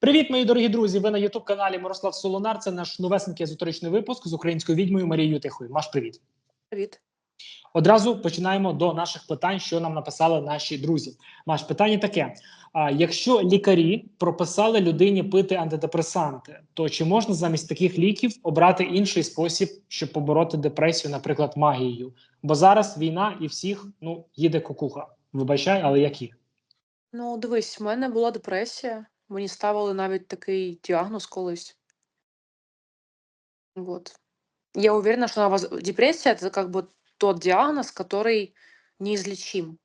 Привіт, мої дорогі друзі! Ви на Ютуб каналі Мирослав Солонар. Це наш новесенький езотеричний випуск з українською відьмою Марією Тихою. Маш, привіт. Привіт. Одразу починаємо до наших питань, що нам написали наші друзі. Маш, питання таке: а якщо лікарі прописали людині пити антидепресанти, то чи можна замість таких ліків обрати інший спосіб, щоб побороти депресію, наприклад, магією? Бо зараз війна і всіх ну їде кукуха. Вибачай, але які? Ну, дивись, в мене була депресія. Мені ставили навіть такий діагноз колись. Вот. Я уверена, что она воз- депрессия это как бы тот диагноз, который неизлечим.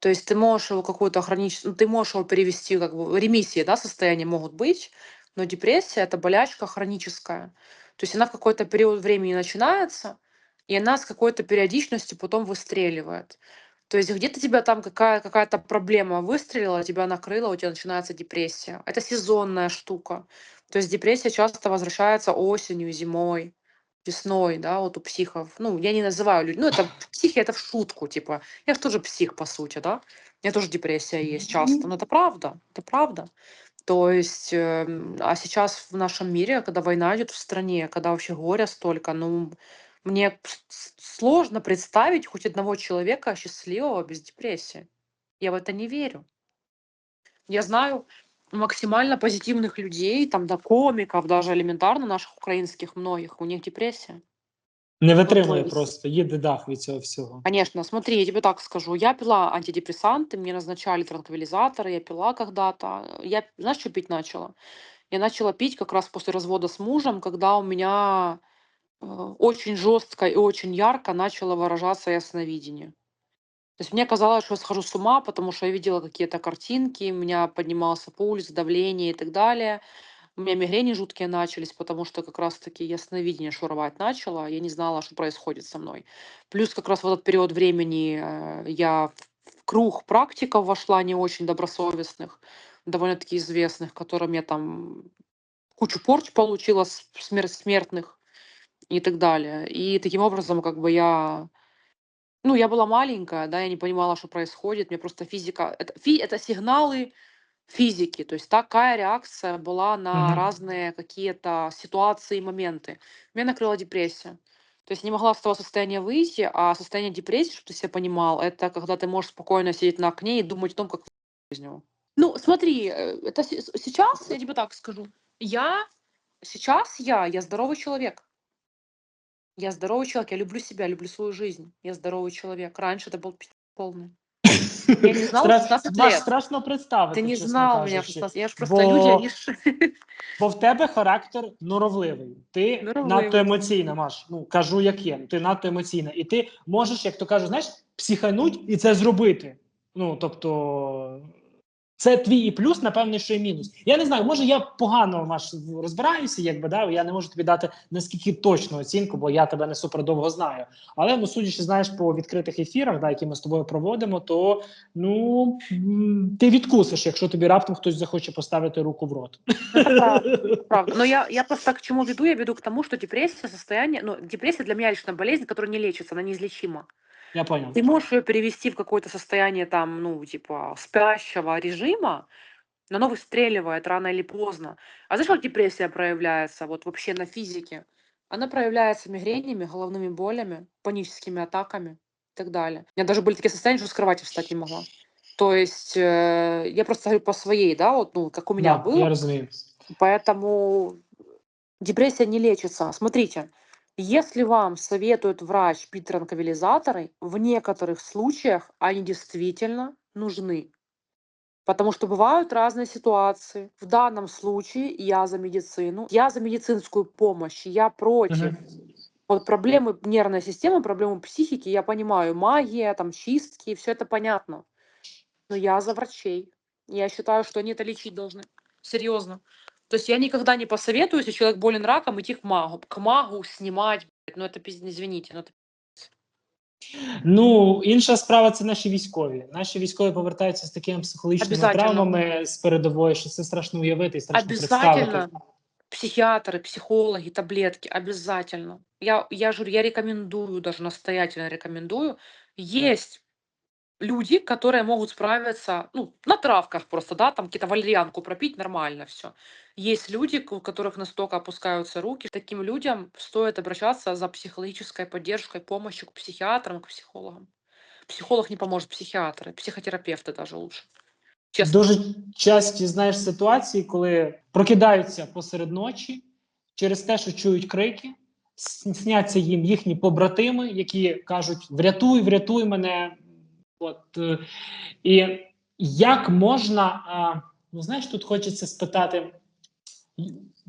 То есть ты можешь его какую-то хроническую, ты можешь его перевести как бы в ремиссии, да, состояния могут быть, но депрессия это болячка хроническая. То есть она в какой-то период времени начинается, и она с какой-то периодичностью потом выстреливает. То есть где-то тебя там какая, какая-то проблема выстрелила, тебя накрыла, у тебя начинается депрессия. Это сезонная штука. То есть депрессия часто возвращается осенью, зимой, весной, да, вот у психов. Ну, я не называю людей, ну, это психи, это в шутку, типа. Я же тоже псих, по сути, да. У меня тоже депрессия есть часто, но это правда, это правда. То есть, эм, а сейчас в нашем мире, когда война идет в стране, когда вообще горя столько, ну, мне с- с- сложно представить хоть одного человека счастливого без депрессии. Я в это не верю. Я знаю максимально позитивных людей, там до комиков, даже элементарно наших украинских многих, у них депрессия. Не витримує есть- просто, їде дах від цього всього. Конечно, смотри, я тебе так скажу. Я пила антидепрессанты, мне назначали транквилизаторы, я пила когда-то. Я, знаешь, что пить начала? Я начала пить как раз после развода с мужем, когда у меня э, очень жестко и очень ярко начало выражаться ясновидение. То есть мне казалось, что я схожу с ума, потому что я видела какие-то картинки, у меня поднимался пульс, давление и так далее. У меня мигрени жуткие начались, потому что как раз-таки ясновидение шуровать начало, я не знала, что происходит со мной. Плюс как раз в этот период времени э, я в круг практиков вошла не очень добросовестных, довольно-таки известных, которым я там кучу порч получила смертных и так далее. И таким образом как бы я ну, я была маленькая, да, я не понимала, что происходит. Мне просто физика... Это, фи, это сигналы физики. То есть такая реакция была на Мгм. разные какие-то ситуации и моменты. Меня накрыла депрессия. То есть не могла с того состояния выйти, а состояние депрессии, чтобы ты себя понимал, это когда ты можешь спокойно сидеть на окне и думать о том, как из него. Ну, смотри, э, это сейчас, я тебе так скажу, я, сейчас я, я здоровый человек. Я здоровый человек, я люблю себя, люблю свою жизнь. Я здоровый человек. Раньше это был пи*** полный. Я не знала Стра- 16 Маш, лет. страшно представити. Ты не чесно знал меня в кажучи. 16 Я же просто Бо- люди, они ж... Бо в тебе характер норовливий. Ти Норовливий. надто емоційна, Маш. Ну кажу, як є. Ти надто емоційна. І ти можеш, як то кажуть, знаєш, психануть і це зробити. Ну тобто. це твій і плюс, напевне, що і мінус. Я не знаю, може я погано Маш, розбираюся, якби да, я не можу тобі дати наскільки точну оцінку, бо я тебе не супер довго знаю. Але ну, судячи, знаєш, по відкритих ефірах, да, які ми з тобою проводимо, то ну ти відкусиш, якщо тобі раптом хтось захоче поставити руку в рот. Правда. Но я, я просто к чему веду? Я веду к тому, что депрессия состояние... Ну, депрессия для меня лично болезнь, которая не лечится, она неизлечима. Я понял. Ты можешь ее перевести в какое-то состояние там, ну, типа, спящего режима, но оно выстреливает рано или поздно. А знаешь, как депрессия проявляется вот вообще на физике? Она проявляется мигренями, головными болями, паническими атаками и так далее. У меня даже были такие состояния, что с кровати встать не могла. То есть э, я просто говорю по своей, да, вот, ну, как у меня Да, было. Я розумію. Поэтому депрессия не лечится. Смотрите, если вам советует врач пить транквилизаторы, в некоторых случаях они действительно нужны. Потому что бывают разные ситуации. В данном случае я за медицину, я за медицинскую помощь, я против. Вот проблемы нервной системы, проблемы психики, я понимаю, магия, там чистки, все это понятно. Но я за врачей. Я считаю, что они это лечить должны. Серьезно. То есть я никогда не посоветую, если человек болен раком, идти к магу. К магу снимать, блядь, ну это пиздец, извините, ну это Ну, інша справа це наші військові. Наші військові повертаються з такими психологічними Обязательно. травмами з передової, що це страшно уявити і страшно Обязательно. представити. психиатры, психологи, таблетки, обязательно. Я, я же говорю, я рекомендую, даже настоятельно рекомендую. Есть люди, которые могут справиться, ну, на травках просто, да, там какие-то валерьянку пропить, нормально все. Есть люди, к- у которых настолько опускаются руки. Таким людям стоит обращаться за психологической поддержкой, помощью к психиатрам, к психологам. Психолог не поможет, психиатры, психотерапевты даже лучше. Чесно. Дуже часті знаєш ситуації, коли прокидаються посеред ночі через те, що чують крики, с- сняться їм їхні побратими, які кажуть: врятуй, врятуй мене. От е, і як можна, а, ну знаєш, тут хочеться спитати.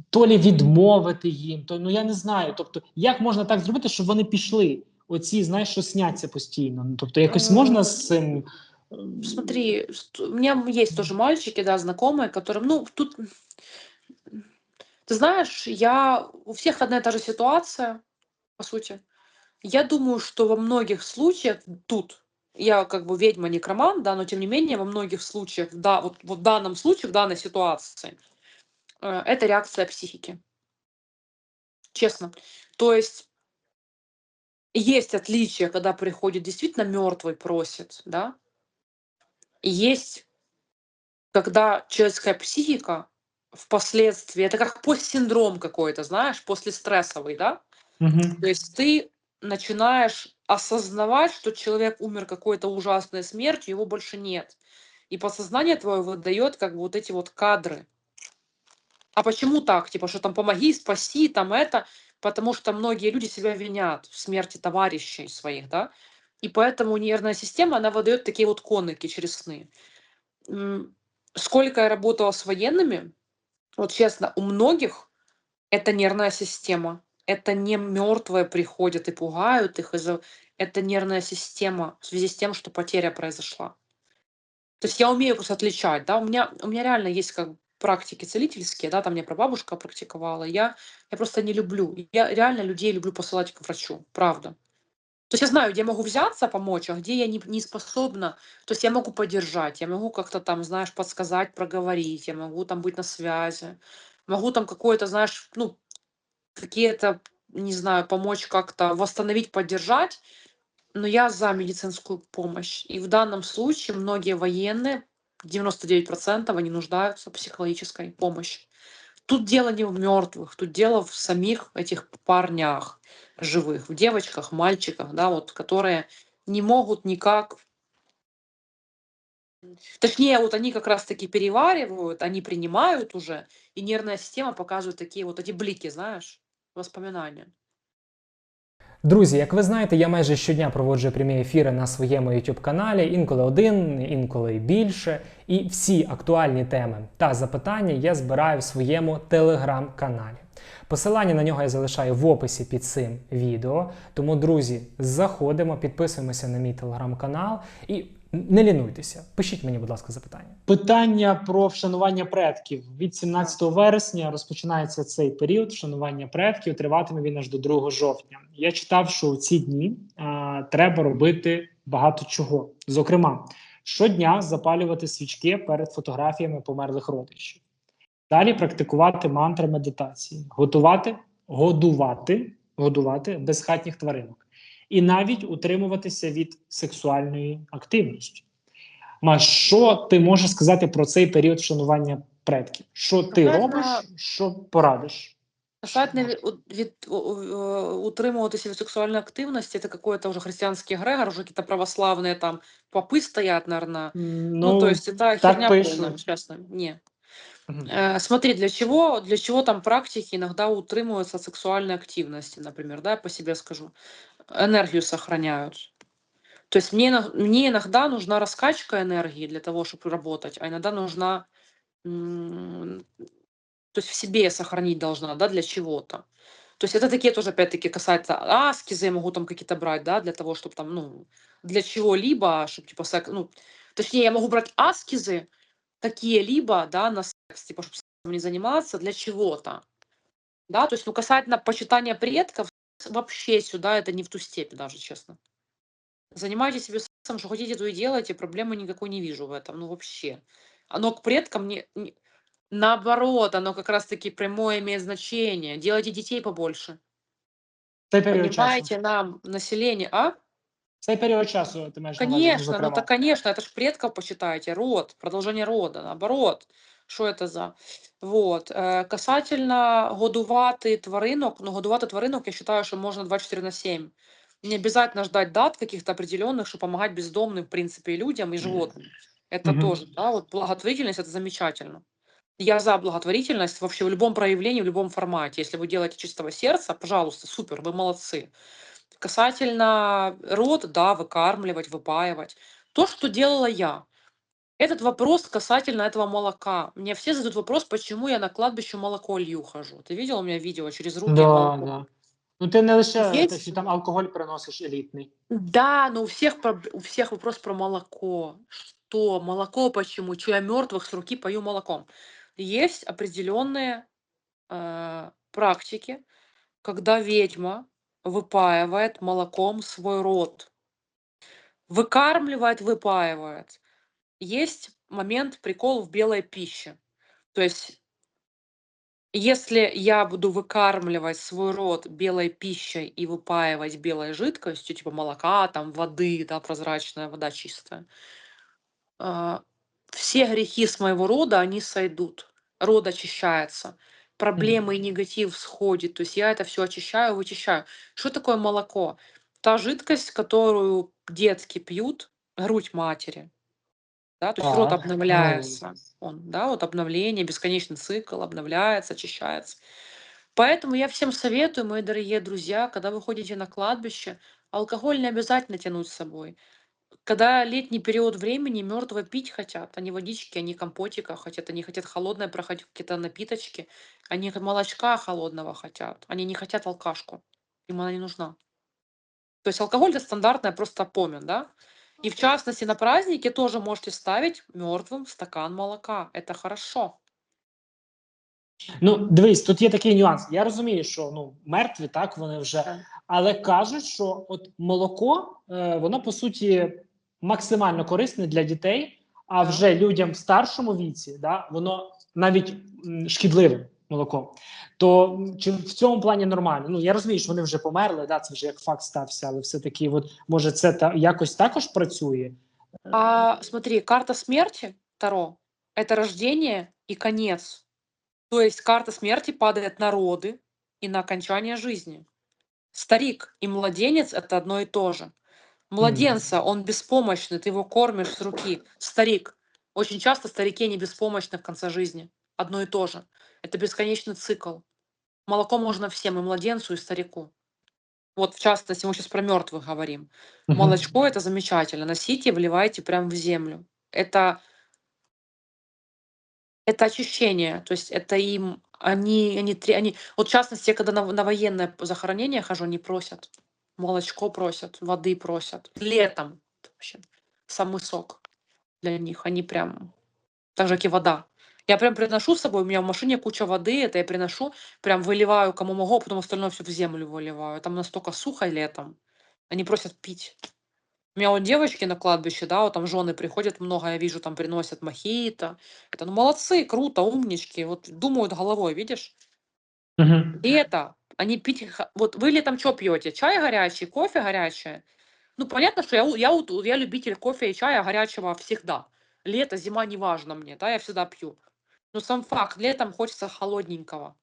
То лі відмовити їм, то ну я не знаю. Тобто, як можна так зробити, щоб вони пішли? Оці, знаєш, що сняться постійно. Ну тобто, якось М. можна з цим Смотри, ст- у меня есть тоже мальчики, да, знакомые, которым, ну, тут, ты знаешь, я, у всех одна и та же ситуация, по сути. Я думаю, что во многих случаях тут, я как бы ведьма, некромант, да, но тем не менее во многих случаях, да, вот, вот в данном случае, в данной ситуации, э, это реакция психики. Честно. То есть есть отличия, когда приходит действительно мертвый просит, да, есть, когда человеческая психика впоследствии, это как постсиндром какой-то, знаешь, послестрессовый, да, Мгм. То есть ты начинаешь осознавать, что человек умер какой-то ужасной смертью, его больше нет. И подсознание твое выдает как бы вот эти вот кадры. А почему так? Типа, что там помоги, спаси, там это. Потому что многие люди себя винят в смерти товарищей своих, да. И поэтому нервная система, она выдает такие вот конники через сны. Сколько я работала с военными, вот честно, у многих это нервная система. Это не мертвые приходят и пугают их. Это нервная система в связи с тем, что потеря произошла. То есть я умею просто отличать, да, у меня, у меня реально есть как практики целительские, да, там мне прабабушка практиковала, я, я просто не люблю, я реально людей люблю посылать к врачу, правда. То есть я знаю, где я могу взяться помочь, а где я не, не способна. То есть я могу поддержать, я могу как-то там, знаешь, подсказать, проговорить, я могу там быть на связи, могу там какое-то, знаешь, ну, какие-то, не знаю, помочь как-то восстановить, поддержать, но я за медицинскую помощь. И в данном случае многие военные, 99% они нуждаются в психологической помощи. Тут дело не в мертвых, тут дело в самих этих парнях живых, в девочках, мальчиках, да, вот, которые не могут никак Точнее, вот они как раз-таки переваривают, они принимают уже, и нервная система показывает такие вот эти блики, знаешь, воспоминания. Друзі, як ви знаєте, я майже щодня проводжу прямі ефіри на своєму YouTube каналі, інколи один, інколи більше. І всі актуальні теми та запитання я збираю в своєму телеграм-каналі. Посилання на нього я залишаю в описі під цим відео. Тому, друзі, заходимо, підписуємося на мій телеграм-канал і не лінуйтеся. Пишіть мені, будь ласка, запитання. Питання про вшанування предків від 17 вересня розпочинається цей період вшанування предків. Триватиме він аж до 2 жовтня. Я читав, що у ці дні а, треба робити багато чого. Зокрема, щодня запалювати свічки перед фотографіями померлих родичів. Далі практикувати мантри медитації, готувати, годувати, годувати безхатніх тваринок і навіть утримуватися від сексуальної активності. Ма, що ти можеш сказати про цей період вшанування предків? Що ти Напевно, робиш, що порадиш? Касательно ві- у- від у- у- утримуватися від сексуальної активності, це какой-то уже христианский эгрегор, уже какие-то православные там попы стоят, наверное. М, Ну, то есть это херня пишут. полная, честно. Не. Э, смотри, для чего, для чего там практики иногда утримываются от сексуальной активности, например, да, я по себе скажу. Энергию сохраняют. То есть мне, мне иногда нужна раскачка энергии для того, чтобы работать, а иногда нужна, то есть в себе сохранить должна, да, для чего-то. То есть это такие тоже, опять-таки, касается аскизы, я могу там какие-то брать, да, для того, чтобы там, ну, для чего-либо, чтобы, типа, ну, точнее, я могу брать аскизы какие-либо, да, на секс, типа, чтобы сексом не заниматься, для чего-то. Да, то есть, ну, касательно почитания предков, вообще сюда это не в ту степь даже, честно. Занимайтесь себе сексом, что хотите, то и делайте, проблемы никакой не вижу в этом, ну, вообще. Оно к предкам не... не- Наоборот, оно как раз-таки прямое имеет значение. Делайте детей побольше. Поднимайте нам население, а? Цей період часу ти маєш на увазі, Конечно, ну зокрема. так, конечно, это ж предков почитайте, род, продолжение рода, наоборот. Що это за? Вот. Е, Касательно годувати тваринок, ну, годувати тваринок, я считаю, що можна 24 на 7. Не обязательно ждать дат каких-то определенных, чтобы помогать бездомным, в принципе, и людям, и животным. Это Мгм. тоже, да, вот благотворительность это замечательно. Я за благотворительность вообще в любом проявлении, в любом формате. Если вы делаете чистого сердца, пожалуйста, супер, вы молодцы. Касательно род, да, выкармливать, выпаивать. То, что делала я. Этот вопрос касательно этого молока. Мне все задают вопрос, почему я на кладбище молоко лью хожу. Ты видел у меня видео через руки Да, молоко? да. Ну ти не лише те, що там алкоголь приносиш елітний. Да, но у всех, проб- у всех вопрос про молоко. Что? Молоко почему? Че я мертвых с руки пою молоком? Есть определенные э, практики, когда ведьма выпаивает молоком свой род. Выкармливает, выпаивает. Есть момент, прикол в белой пище. То есть, если я буду выкармливать свой род белой пищей и выпаивать белой жидкостью, типа молока, там, воды, да, прозрачная вода чистая, а, все грехи с моего рода, они сойдут. Род очищается. Проблемы и негатив сходит. То есть я это все очищаю, вычищаю. Что такое молоко? Та жидкость, которую детки пьют, грудь матери. Да, то есть род Так, ну, обновляется. Он, да, вот обновление, бесконечный цикл, обновляется, очищается. Поэтому я всем советую, мои дорогие друзья, когда вы ходите на кладбище, алкоголь не обязательно тянуть с собой. Когда летний период времени мертвые пить хотят, они водички, они компотика хотят, они хотят холодное проходить какие-то напиточки, они х- молочка холодного хотят, они не хотят алкашку, им она не нужна. То есть алкоголь это стандартная просто помин, да? И в частности на празднике тоже можете ставить мертвым стакан молока. Это хорошо. Ну, дивись, тут є такий нюанс. Я розумію, що ну мертві, так вони вже, Так. Але кажуть, що от молоко, е, воно по суті максимально корисне для дітей, а вже людям в старшому віці, да, воно навіть шкідливе молоко. То чи в цьому плані нормально? Ну я розумію, що вони вже померли, да, це вже як факт стався, але все таки, от може, це та якось також працює. А смотри, карта смерти Таро – это рождение и конец. То есть карта смерти падает на роды и на окончание жизни. Старик и младенец – это одно и то же. Младенца, он беспомощный, ты его кормишь с руки. Старик. Очень часто старики не беспомощны в конце жизни. Одно и то же. Это бесконечный цикл. Молоко можно всем, и младенцу, и старику. Вот в частности, мы сейчас про мертвых говорим. Мгм. Молочко это замечательно. Носите, вливайте прямо в землю. Это это очищение. То есть это им они они тре- они вот в частности, я когда на, на военное захоронение хожу, они просят молочко просят, воды просят. Летом вообще самый сок для них. Они прям так же, как и вода. Я прям приношу с собой, у меня в машине куча воды, это я приношу, прям выливаю кому могу, а потом остальное все в землю выливаю. Там настолько сухо летом. Они просят пить. У меня вот девочки на кладбище, да, вот там жены приходят много, я вижу, там приносят мохито. Это, ну, молодцы, круто, умнички. Вот думают головой, видишь? Мгм. И это, они пить... х- Вот вы летом что пьете? Чай горячий, кофе горячее? Ну, понятно, что я, у- я, вот- я любитель кофе и чая горячего всегда. Лето, зима, неважно мне, да, я всегда пью. Но сам факт, летом хочется холодненького.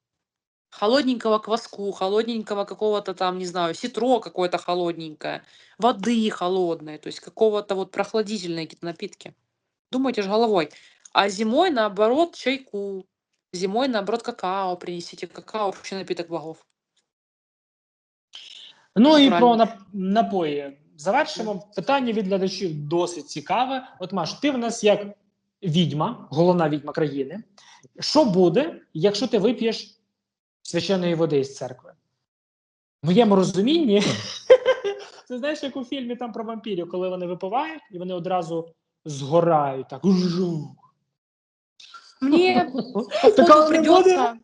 Холодненького кваску, холодненького какого-то там, не знаю, ситро какое-то холодненькое, воды холодной, то есть какого-то вот прохладительные какие-то напитки. Думайте же головой. А зимой, наоборот, чайку. Зимой, наоборот, какао принесите. Какао вообще напиток богов. Ну і Правильно. про нап- напої. Завершимо. Питання від глядачів досить цікаве. От Маш, ти в нас як відьма, головна відьма країни. Що буде, якщо ти вип'єш священної води із церкви? В моєму розумінні, ти знаєш, як у фільмі там про вампірів, коли вони випивають і вони одразу згорають так. Мне Такого не буде?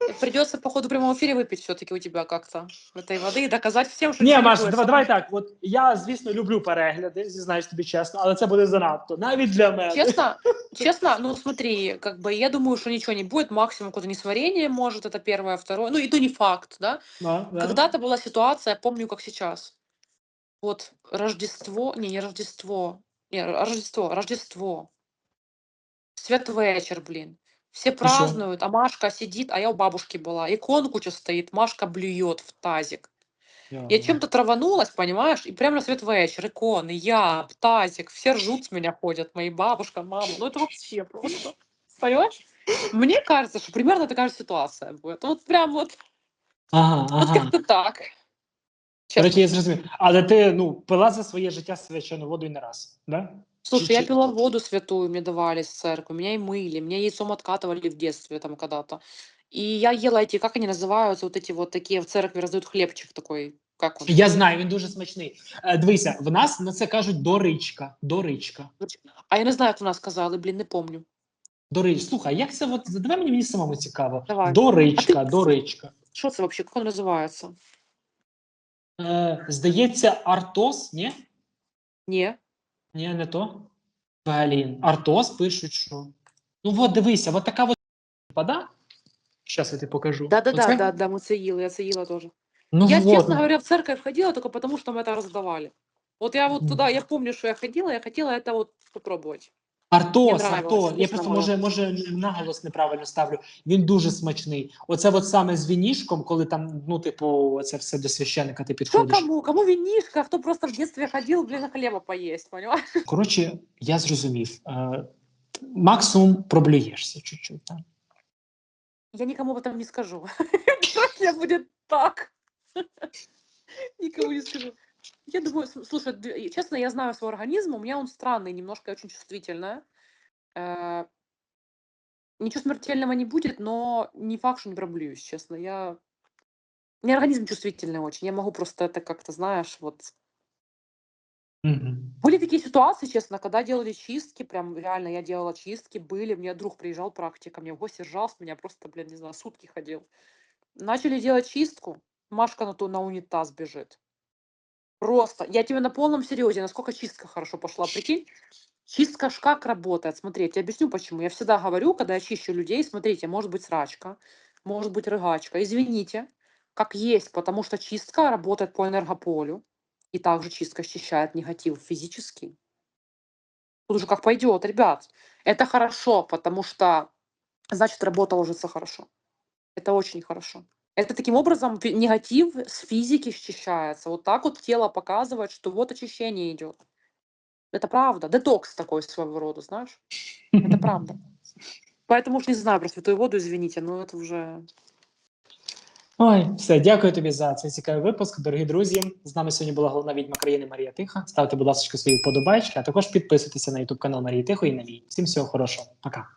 придется, придется по ходу прямого эфира выпить все-таки у тебя как-то этой воды и доказать всем, что Ні, ничего не Маш, будет давай, со давай мной. так. От я, звісно, люблю перегляди, зізнаюсь тобі чесно, але це буде занадто. Навіть для мене. Честно, честно, ну смотри, как бы я думаю, что ничего не будет, максимум какое-то несварение может, это первое, второе, ну и то не факт, да. Да, да. Когда-то была ситуация, я помню, как сейчас. Вот Рождество, не, не Рождество, не, Р- Рождество, Рождество. Святвечер, блин. Все що? празднуют, а Машка сидит, а я у бабушки была. Иконку что стоит, Машка блюет в тазик. Я чем-то траванулась, понимаешь, и прямо на святвечер, иконы, я, в тазик, все ржут с меня ходят, мои бабушка, мама. Ну это вообще просто, понимаешь? Мне кажется, что примерно такая же ситуация будет. Вот прям вот, Ага, вот ага. как-то так. Честно. Коротше, я зрозумів. Але ти ну, пила за своє життя свячену воду і не раз, да? Слушай, я Чуть-чуть. пила воду святую, мне давали с церкви, меня и мыли, меня яйцом откатывали в детстве там когда-то. И я ела эти, как они называются, вот эти вот такие в церкви раздают хлебчик такой, как он? Я знаю, він дуже смачний. Е, дивися, в нас на це кажуть доричка. Доричка. А я не знаю, як вона сказала, блін, не помню. Дорич. Слухай, як це от давай мені, мені самому цікаво. Давай. Доричка, А ти- доричка. Що це вообще, як він називається? Е, здається, Артос, ні? Ні. Ні, не то. Блін, Артос пишуть, що. Ну от дивися, от така от вода. Зараз я тобі покажу. Да-да-да, Оце? да, да, мы це їли, я це їла теж. Ну, я, вот. честно говоря, в церковь ходила только потому, что мы это раздавали. Вот я вот Мгм. туда, я помню, что я ходила, я хотела это вот попробовать. Артос, Артос. Я просто може, може наголос неправильно ставлю. Він дуже смачний. Оце от саме з вінішком, коли там, ну, типу, це все до священика ти підходиш. кому? Кому винишка, а кто просто в детстве ходил, блин, хлеба поесть, понимаешь? Коротше, я зрозумів. Е, максимум проблюєшся чуть-чуть. Так? Я никому об этом не скажу. Мне будет так. Никому не скажу. Я думаю, слушай, честно, я знаю свой организм, у меня он странный, немножко очень чувствительный. Э, Ничего смертельного не будет, но не факт, что не проблююсь, честно. Я... У меня организм чувствительный очень. Я могу просто это как-то, знаешь, вот... Угу. Были такие ситуации, честно, когда делали чистки, прям реально я делала чистки, были, мне друг приезжал практика, мне в гости ржал с меня, просто, блин, не знаю, сутки ходил. Начали делать чистку, Машка на, ту, на унитаз бежит. Просто, я тебе на полном серьезе, насколько чистка хорошо пошла, прикинь. Чистка ж как работает, смотри, я тебе объясню почему. Я всегда говорю, когда я чищу людей, смотрите, может быть срачка, может быть рыгачка, извините, как есть, потому что чистка работает по энергополю, и также чистка счищает негатив физический. Тут уже как пойдет, ребят. Это хорошо, потому что, значит, работа ложится хорошо. Это очень хорошо. Это таким образом фи- негатив с физики счищается. Вот так вот тело показывает, что вот очищение идет. Это правда. Детокс такой своего рода, знаешь? Это правда. Поэтому уж не знаю про святую воду, извините, но это уже... Ой, все, дякую тобі за цей цікавий випуск, дорогі друзі. З нами сьогодні була головна відьма країни Марія Тиха. Ставте, будь ласка, свої вподобайки, а також підписуйтеся на YouTube канал Марії Тихої і на мій. Всім всього хорошого. Пока.